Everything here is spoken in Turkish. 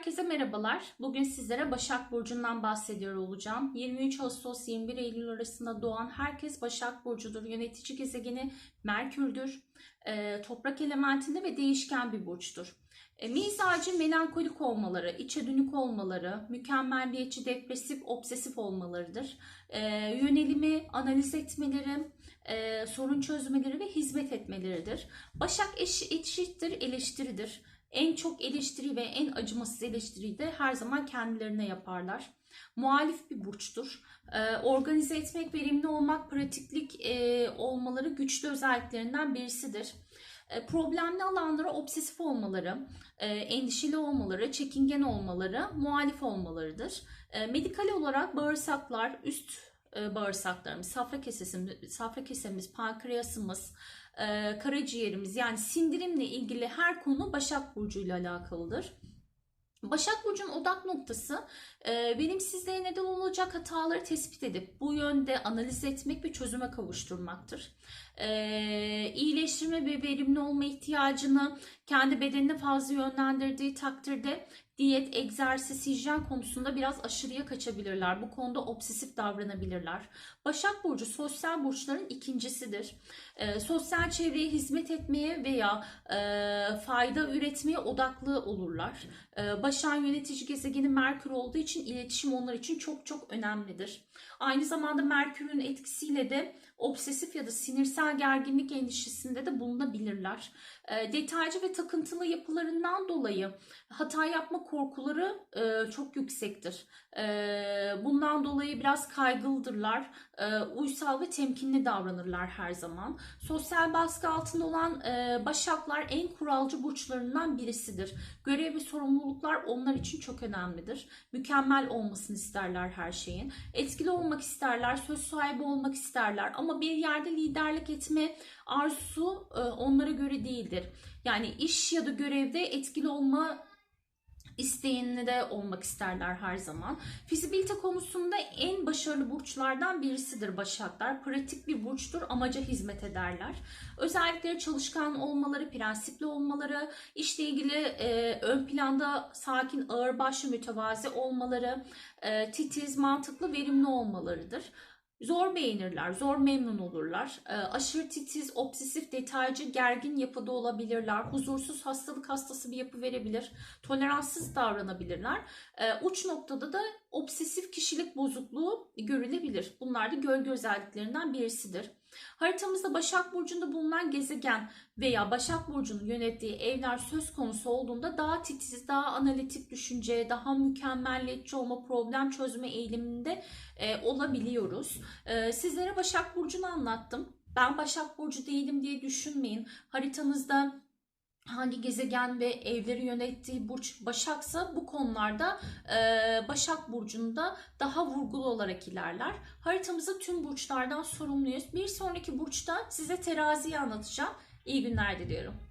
Herkese merhabalar. Bugün sizlere Başak Burcu'ndan bahsediyor olacağım. 23 Ağustos 21 Eylül arasında doğan herkes Başak Burcu'dur. Yönetici gezegeni Merkür'dür. Ee, toprak elementinde ve değişken bir burçtur. E, mizacı melankolik olmaları, içe dönük olmaları, mükemmelliyetçi, depresif, obsesif olmalarıdır. E, yönelimi analiz etmeleri, e, sorun çözmeleri ve hizmet etmeleridir. Başak eş, eşittir eleştiridir. En çok eleştiri ve en acımasız eleştiriyi de her zaman kendilerine yaparlar. Muhalif bir burçtur. Ee, organize etmek, verimli olmak, pratiklik e, olmaları güçlü özelliklerinden birisidir. E, problemli alanlara obsesif olmaları, e, endişeli olmaları, çekingen olmaları, muhalif olmalarıdır. E, medikal olarak bağırsaklar, üst e, bağırsaklarımız, safra kesesimiz, safra kesemiz, pankreasımız, e, karaciğerimiz yani sindirimle ilgili her konu Başak Burcu ile alakalıdır. Başak Burcu'nun odak noktası benim sizlere neden olacak hataları tespit edip bu yönde analiz etmek ve çözüme kavuşturmaktır. E, iyileştirme ve verimli olma ihtiyacını kendi bedenine fazla yönlendirdiği takdirde diyet, egzersiz, hijyen konusunda biraz aşırıya kaçabilirler. Bu konuda obsesif davranabilirler. Başak Burcu sosyal burçların ikincisidir. E, sosyal çevreye hizmet etmeye veya e, fayda üretmeye odaklı olurlar. E, Başak'ın yönetici gezegeni Merkür olduğu için iletişim onlar için çok çok önemlidir. Aynı zamanda Merkür'ün etkisiyle de obsesif ya da sinirsel gerginlik endişesinde de bulunabilirler. E, detaycı ve takıntılı yapılarından dolayı hata yapma korkuları e, çok yüksektir. E, bundan dolayı biraz kaygılıdırlar. E, uysal ve temkinli davranırlar her zaman. Sosyal baskı altında olan e, başaklar en kuralcı burçlarından birisidir. Görev ve sorumluluklar onlar için çok önemlidir. Mükemmel olmasını isterler her şeyin. Etkili olmak isterler, söz sahibi olmak isterler ama bir yerde liderlik etme arzusu e, onlara göre değildir. Yani iş ya da görevde etkili olma isteğinde de olmak isterler her zaman. Fizibilite konusunda en başarılı burçlardan birisidir Başaklar. Pratik bir burçtur, amaca hizmet ederler. Özellikleri çalışkan olmaları, prensipli olmaları, işle ilgili e, ön planda sakin, ağırbaşlı, mütevazi olmaları, e, titiz, mantıklı, verimli olmalarıdır. Zor beğenirler, zor memnun olurlar. E, aşırı titiz, obsesif, detaycı, gergin yapıda olabilirler. Huzursuz, hastalık hastası bir yapı verebilir. Toleranssız davranabilirler. E, uç noktada da obsesif kişilik bozukluğu görülebilir. Bunlar da gölge özelliklerinden birisidir. Haritamızda Başak Burcu'nda bulunan gezegen veya Başak Burcu'nun yönettiği evler söz konusu olduğunda daha titiz, daha analitik düşünce, daha mükemmelliyetçi olma, problem çözme eğiliminde e, olabiliyoruz. E, sizlere Başak Burcu'nu anlattım. Ben Başak Burcu değilim diye düşünmeyin. Haritanızda hangi gezegen ve evleri yönettiği burç Başaksa bu konularda e, Başak Burcu'nda daha vurgulu olarak ilerler. Haritamızda tüm burçlardan sorumluyuz. Bir sonraki burçta size teraziyi anlatacağım. İyi günler diliyorum.